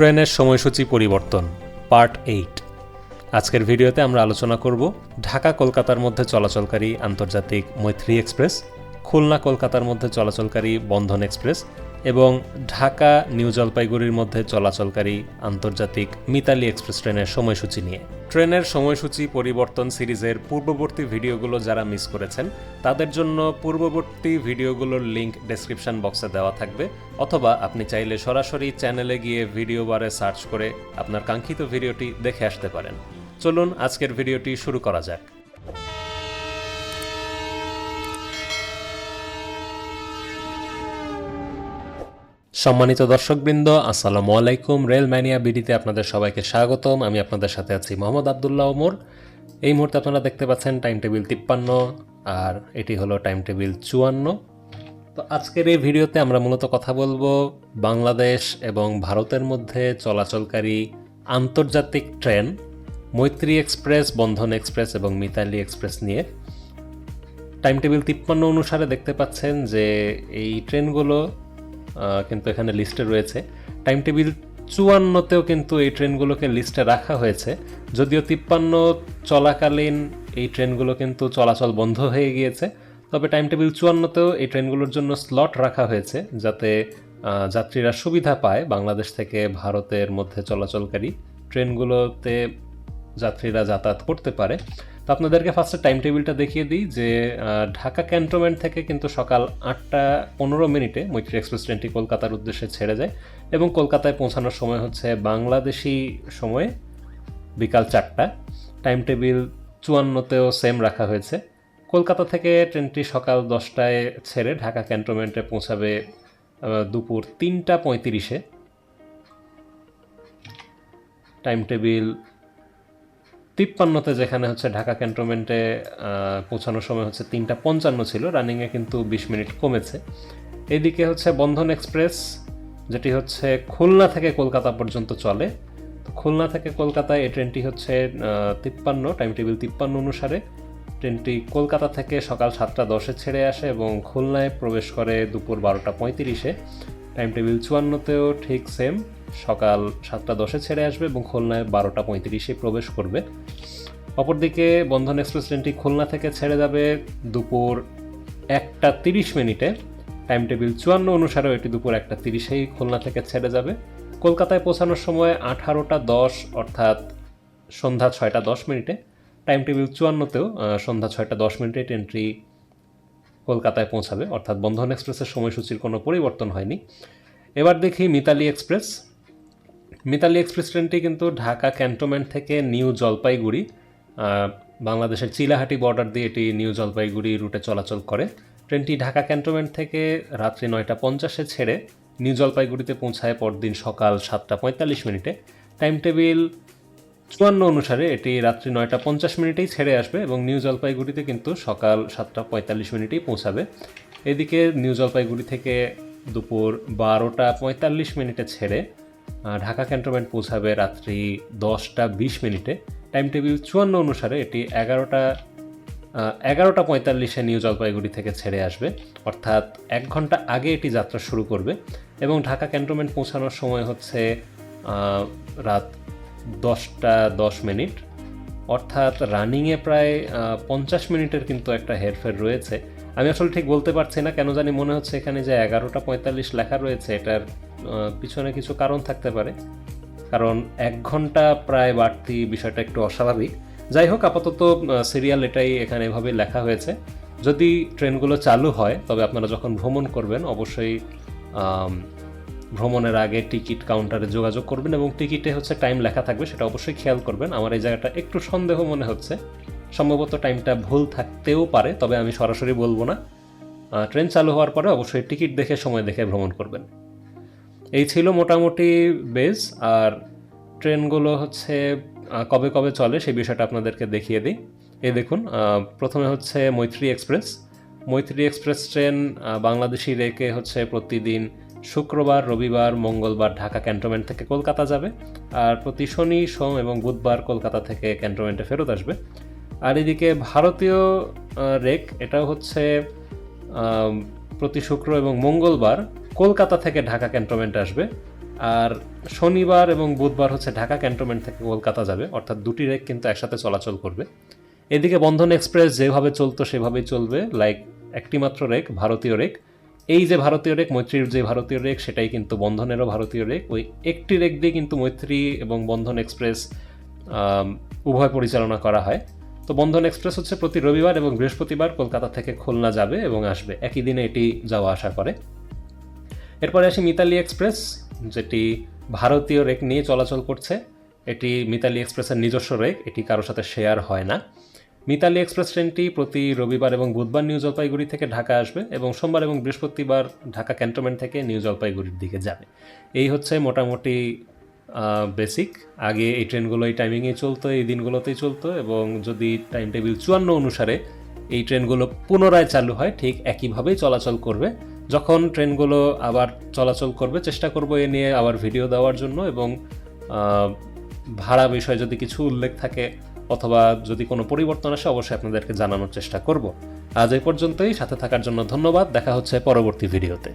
ট্রেনের সময়সূচি পরিবর্তন, পার্ট এইট। আজকের ভিডিওতে আমরা আলোচনা করব ঢাকা কলকাতার মধ্যে চলাচলকারী আন্তর্জাতিক মৈত্রী এক্সপ্রেস, খুলনা কলকাতার মধ্যে চলাচলকারী বন্ধন এক্সপ্রেস এবং ঢাকা, নিউ জলপাইগুড়ির মধ্যে চলাচলকারী আন্তর্জাতিক মিতালি এক্সপ্রেস ট্রেনের সময়সূচি নিয়ে। ট্রেনের সময়সূচি পরিবর্তন সিরিজের পূর্ববর্তী ভিডিওগুলো যারা মিস করেছেন, তাদের জন্য পূর্ববর্তী ভিডিওগুলোর লিংক ডেসক্রিপশন বক্সে দেওয়া থাকবে, অথবা আপনি চাইলে সরাসরি চ্যানেলে গিয়ে ভিডিও বারে সার্চ করে আপনার কাঙ্ক্ষিত ভিডিওটি দেখে আসতে পারেন। চলুন, আজকের ভিডিওটি শুরু করা যাক। সম্মানিত দর্শকবৃন্দ, আসসালামু আলাইকুম। রেল ম্যানিয়া বিডিতে আপনাদের সবাইকে স্বাগতম। আমি আপনাদের সাথে আছি মোহাম্মদ আবদুল্লাহ ওমর। এই মুহূর্তে আপনারা দেখতে পাচ্ছেন টাইম টেবিল তিপ্পান্ন, আর এটি হলো টাইম টেবিল চুয়ান্ন। তো আজকের এই ভিডিওতে আমরা মূলত কথা বলব বাংলাদেশ এবং ভারতের মধ্যে চলাচলকারী আন্তর্জাতিক ট্রেন, মৈত্রী এক্সপ্রেস, বন্ধন এক্সপ্রেস এবং মিতালি এক্সপ্রেস নিয়ে। টাইম টেবিল তিপ্পান্ন অনুসারে দেখতে পাচ্ছেন যে এই ট্রেনগুলো কিন্তু এখানে লিস্টে রয়েছে। টাইম টেবিল চুয়ান্নতেও কিন্তু এই ট্রেনগুলোকে লিস্টে রাখা হয়েছে। যদিও তিপ্পান্ন চলাকালীন এই ট্রেনগুলো কিন্তু চলাচল বন্ধ হয়ে গিয়েছে। তবে টাইম টেবিল চুয়ান্নতেও এই ট্রেনগুলোর জন্য স্লট রাখা হয়েছে যাতে যাত্রীরা সুবিধা পায় বাংলাদেশ থেকে ভারতের মধ্যে চলাচলকারী ট্রেনগুলোতে যাত্রীরা যাতায়াত করতে পারে। তো আপনাদেরকে ফার্স্টে টাইম টেবিলটা দেখিয়ে দিই যে ঢাকা ক্যান্টনমেন্ট থেকে কিন্তু সকাল আটটা পনেরো মিনিটে মৈত্রী এক্সপ্রেস ট্রেনটি কলকাতার উদ্দেশ্যে ছেড়ে যায় এবং কলকাতায় পৌঁছানোর সময় হচ্ছে বাংলাদেশি সময়ে বিকাল চারটা। টাইম টেবিল চুয়ান্নতেও সেম রাখা হয়েছে। কলকাতা থেকে ট্রেনটি সকাল দশটায় ছেড়ে ঢাকা ক্যান্টনমেন্টে পৌঁছাবে দুপুর তিনটা পঁয়ত্রিশে। টাইম টেবিল তিপ্পান্নতে যেখানে হচ্ছে ঢাকা ক্যান্টনমেন্টে পৌঁছানোর সময় হচ্ছে তিনটা পঞ্চান্ন ছিল, রানিংয়ে কিন্তু বিশ মিনিট কমেছে। এদিকে হচ্ছে বন্ধন এক্সপ্রেস, যেটি হচ্ছে খুলনা থেকে কলকাতা পর্যন্ত চলে। তো খুলনা থেকে কলকাতায় এই ট্রেনটি হচ্ছে তিপ্পান্ন টাইম টেবিল তিপ্পান্ন অনুসারে। ট্রেনটি কলকাতা থেকে সকাল সাতটা দশে ছেড়ে আসে এবং খুলনায় প্রবেশ করে দুপুর বারোটা পঁয়ত্রিশে। টাইম টেবিল চুয়ান্নতেও ঠিক সেম সকাল সাতটা দশে ছেড়ে আসবে এবং খুলনায় বারোটা পঁয়ত্রিশে প্রবেশ করবে। অপরদিকে বন্ধন এক্সপ্রেস ট্রেনটি খুলনা থেকে ছেড়ে যাবে দুপুর একটা তিরিশ মিনিটে। টাইম টেবিল চুয়ান্ন অনুসারেও এটি দুপুর একটা তিরিশেই খুলনা থেকে ছেড়ে যাবে। কলকাতায় পৌঁছানোর সময় আঠারোটা দশ, অর্থাৎ সন্ধ্যা ছয়টা দশ মিনিটে। টাইম টেবিল চুয়ান্নতেও সন্ধ্যা ছয়টা দশ মিনিটে ট্রেনটি কলকাতায় পৌঁছাবে, অর্থাৎ বন্ধন এক্সপ্রেসের সময়সূচির কোনো পরিবর্তন হয়নি। এবার দেখি মিতালি এক্সপ্রেস। মিতালি এক্সপ্রেস ট্রেনটি কিন্তু ঢাকা ক্যান্টনমেন্ট থেকে নিউ জলপাইগুড়ি বাংলাদেশের চিলাহাটি বর্ডার দিয়ে এটি নিউ জলপাইগুড়ি রুটে চলাচল করে। ট্রেনটি ঢাকা ক্যান্টনমেন্ট থেকে রাত্রি নয়টা পঞ্চাশে ছেড়ে নিউ জলপাইগুড়িতে পৌঁছায় পরদিন সকাল সাতটা পঁয়তাল্লিশ মিনিটে। টাইম টেবিল চুয়ান্ন অনুসারে এটি রাত্রি নয়টা পঞ্চাশ মিনিটেই ছেড়ে আসবে এবং নিউ জলপাইগুড়িতে কিন্তু সকাল সাতটা পঁয়তাল্লিশ মিনিটেই পৌঁছাবে। এদিকে নিউ জলপাইগুড়ি থেকে দুপুর বারোটা পঁয়তাল্লিশ মিনিটে ছেড়ে ঢাকা ক্যান্টনমেন্ট পৌঁছাবে রাত্রি দশটা বিশ মিনিটে। টাইম টেবিল চুয়ান্ন অনুসারে এটি এগারোটা এগারোটা পঁয়তাল্লিশে নিউ জলপাইগুড়ি থেকে ছেড়ে আসবে। অর্থাৎ এক ঘণ্টা আগে এটি যাত্রা শুরু করবে এবং ঢাকা ক্যান্টনমেন্ট পৌঁছানোর সময় হচ্ছে রাত দশটা দশ মিনিট। অর্থাৎ রানিংয়ে প্রায় পঞ্চাশ মিনিটের কিন্তু একটা হেরফের রয়েছে। আমি আসলে ঠিক বলতে পারছি না, কেন জানি মনে হচ্ছে এখানে যে এগারোটা পঁয়তাল্লিশ লেখা রয়েছে, এটার পিছনে কিছু কারণ থাকতে পারে। কারণ এক ঘণ্টা প্রায় বাড়তি বিষয়টা একটু অস্বাভাবিক। যাই হোক, আপাতত সিরিয়াল এটাই এখানে এভাবে লেখা হয়েছে। যদি ট্রেনগুলো চালু হয়, তবে আপনারা যখন ভ্রমণ করবেন, অবশ্যই ভ্রমণের আগে টিকিট কাউন্টারে যোগাযোগ করবেন এবং টিকিটে হচ্ছে টাইম লেখা থাকবে, সেটা অবশ্যই খেয়াল করবেন। আমার এই জায়গাটা একটু সন্দেহ মনে হচ্ছে। সম্ভবত টাইমটা ভুল থাকতেও পারে, তবে আমি সরাসরি বলব না। ট্রেন চালু হওয়ার পরে অবশ্যই টিকিট দেখে সময় দেখে ভ্রমণ করবেন। এই ছিল মোটামুটি বেস, আর ট্রেনগুলো হচ্ছে কবে কবে চলে সেই বিষয়টা আপনাদেরকে দেখিয়ে দিই। এই দেখুন প্রথমে হচ্ছে মৈত্রী এক্সপ্রেস। মৈত্রী এক্সপ্রেস ট্রেন বাংলাদেশি রেকে হচ্ছে প্রতিদিন শুক্রবার, রবিবার, মঙ্গলবার ঢাকা ক্যান্টনমেন্ট থেকে কলকাতা যাবে। আর প্রতি শনি, সোম এবং বুধবার কলকাতা থেকে ক্যান্টনমেন্টে ফেরত আসবে। আর এদিকে ভারতীয় রেক, এটাও হচ্ছে প্রতি শুক্র এবং মঙ্গলবার কলকাতা থেকে ঢাকা ক্যান্টনমেন্ট আসবে। আর শনিবার এবং বুধবার হচ্ছে ঢাকা ক্যান্টনমেন্ট থেকে কলকাতা যাবে। অর্থাৎ দুটি রেক কিন্তু একসাথে চলাচল করবে। এদিকে বন্ধন এক্সপ্রেস যেভাবে চলতো সেভাবেই চলবে। লাইক একটিমাত্র রেক, ভারতীয় রেক। এই যে ভারতীয় রেক, মৈত্রীর যে ভারতীয় রেক, সেটাই কিন্তু বন্ধনেরও ভারতীয় রেক। ওই একটি রেক দিয়ে কিন্তু মৈত্রী এবং বন্ধন এক্সপ্রেস উভয় পরিচালনা করা হয়। তো বন্ধন এক্সপ্রেস হচ্ছে প্রতি রবিবার এবং বৃহস্পতিবার কলকাতা থেকে খুলনা যাবে এবং আসবে। একই দিনে এটি যাওয়া আসা করে। এরপরে আসি মিতালি এক্সপ্রেস, যেটি ভারতীয় রেক নিয়ে চলাচল করছে। এটি মিতালি এক্সপ্রেসের নিজস্ব রেক, এটি কারোর সাথে শেয়ার হয় না। মিতালি এক্সপ্রেস ট্রেনটি প্রতি রবিবার এবং বুধবার নিউ জলপাইগুড়ি থেকে ঢাকা আসবে এবং সোমবার এবং বৃহস্পতিবার ঢাকা ক্যান্টনমেন্ট থেকে নিউ জলপাইগুড়ির দিকে যাবে। এই হচ্ছে মোটামুটি বেসিক আগে এই ট্রেনগুলো এই টাইমিংয়ে চলতো, এই দিনগুলোতেই চলতো এবং যদি টাইম টেবিল চুয়ান্ন অনুসারে এই ট্রেনগুলো পুনরায় চালু হয়, ঠিক একইভাবেই চলাচল করবে। যখন ট্রেনগুলো আবার চলাচল করবে, চেষ্টা করব এ নিয়ে আবার ভিডিও দেওয়ার জন্য এবং ভাড়া বিষয়ে যদি কিছু উল্লেখ থাকে অথবা যদি কোনো পরিবর্তন আসে, অবশ্যই আপনাদেরকে জানানোর চেষ্টা করব। আজ এই পর্যন্তই, সাথে থাকার জন্য ধন্যবাদ। দেখা হচ্ছে পরবর্তী ভিডিওতে।